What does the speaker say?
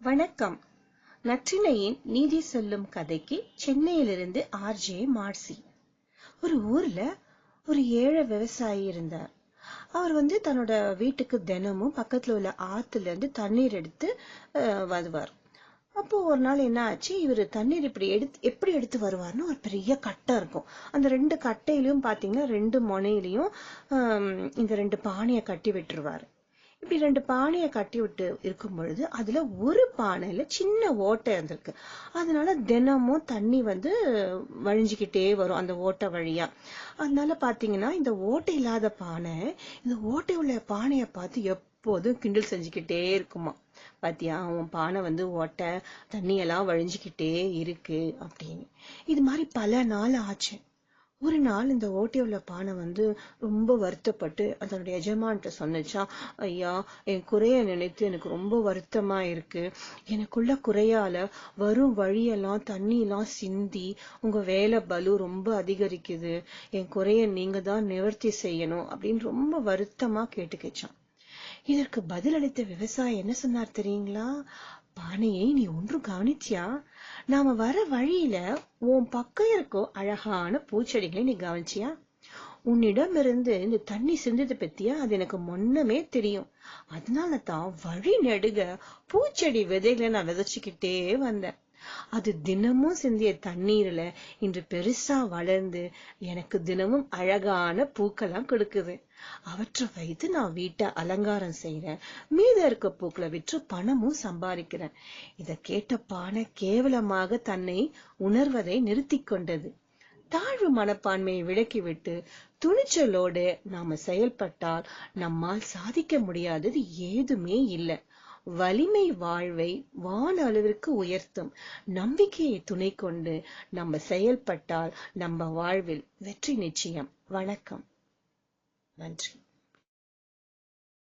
வணக்கம். நற்றினையின் நீதி சொல்லும் கதைக்கு சென்னையிலிருந்து ஆர்ஜே மார்சி. ஒரு ஊர்ல ஒரு ஏழை விவசாயி இருந்தார். அவர் வந்து தன்னோட வீட்டுக்கு தினமும் பக்கத்துல உள்ள ஆத்துல இருந்து தண்ணீர் எடுத்து வருவார். அப்போ ஒரு நாள் என்ன ஆச்சு? இவர் தண்ணீர் இப்படி எடுத்து எப்படி எடுத்து வருவார்னு ஒரு பெரிய கட்டை இருக்கும். அந்த ரெண்டு கட்டையிலையும் பாத்தீங்கன்னா ரெண்டு முனையிலையும் இந்த ரெண்டு பானையை கட்டி விட்டுருவாரு. இப்படி ரெண்டு பானையை கட்டி விட்டு இருக்கும் பொழுது அதுல ஒரு பானையில சின்ன ஓட்டை இருந்திருக்கு. அதனால தினமும் தண்ணி வந்து வழிஞ்சுக்கிட்டே வரும் அந்த ஓட்டை வழியா. அதனால பாத்தீங்கன்னா இந்த ஓட்டை இல்லாத பானை இந்த ஓட்டை உள்ள பானையை பார்த்து எப்போதும் கிண்டல் செஞ்சுக்கிட்டே இருக்குமா. பாத்தியா உன் பானை வந்து ஓட்டை தண்ணியெல்லாம் வழிஞ்சுக்கிட்டே இருக்கு அப்படின்னு. இது மாதிரி பல நாள் ஆச்சு. ஒரு நாள் இந்த ஓட்டை உள்ள பானை வந்து ரொம்ப வருத்தப்பட்டு அதனுடைய எஜமான்ட்ட சொன்னச்சா ஐயா என் குறைய நினைத்து எனக்கு ரொம்ப வருத்தமா இருக்கு. எனக்குள்ள குறையால வரும் வழியெல்லாம் தண்ணி எல்லாம் சிந்தி உங்க வேலை பலு ரொம்ப அதிகரிக்குது. என் குறைய நீங்க தான் நிவர்த்தி செய்யணும் அப்படின்னு ரொம்ப வருத்தமா கேட்டுக்கிச்சான். இதற்கு பதிலளித்த விவசாயி என்ன சொன்னார் தெரியுங்களா? பானையை நீ ஒன்றும் கவனிச்சியா? நாம வர வழியில உன் பக்கம் இருக்கும் அழகான பூச்செடிகளை நீ கவனிச்சியா? உன்னிடம் இருந்து இந்த தண்ணி சிந்தது பத்தியா? அது எனக்கு முன்னமே தெரியும். அதனால தான் வழி நெடுக பூச்செடி விதைகளை நான் விதைச்சுக்கிட்டே வந்தேன். அது தினமும் சிந்திய தண்ணீர்ல இன்று பெருசா வளர்ந்து எனக்கு தினமும் அழகான பூக்கெல்லாம் கொடுக்குது. அவற்றை வைத்து நான் வீட்டை அலங்காரம் செய்யறேன் மீத இருக்க பூக்களை விற்று பணமும் சம்பாதிக்கிறேன். இத கேட்ட பானை கேவலமாக தன்னை உணர்வதை நிறுத்தி கொண்டது. தாழ்வு மனப்பான்மையை விளக்கிவிட்டு துணிச்சலோடு நாம செயல்பட்டால் நம்மால் சாதிக்க முடியாதது ஏதுமே இல்லை. வலிமை வாழ்வை வான அளவிற்கு உயர்த்தும். நம்பிக்கையை துணை கொண்டு நம்ம செயல்பட்டால் நம்ம வாழ்வில் வெற்றி நிச்சயம். வணக்கம். நன்றி.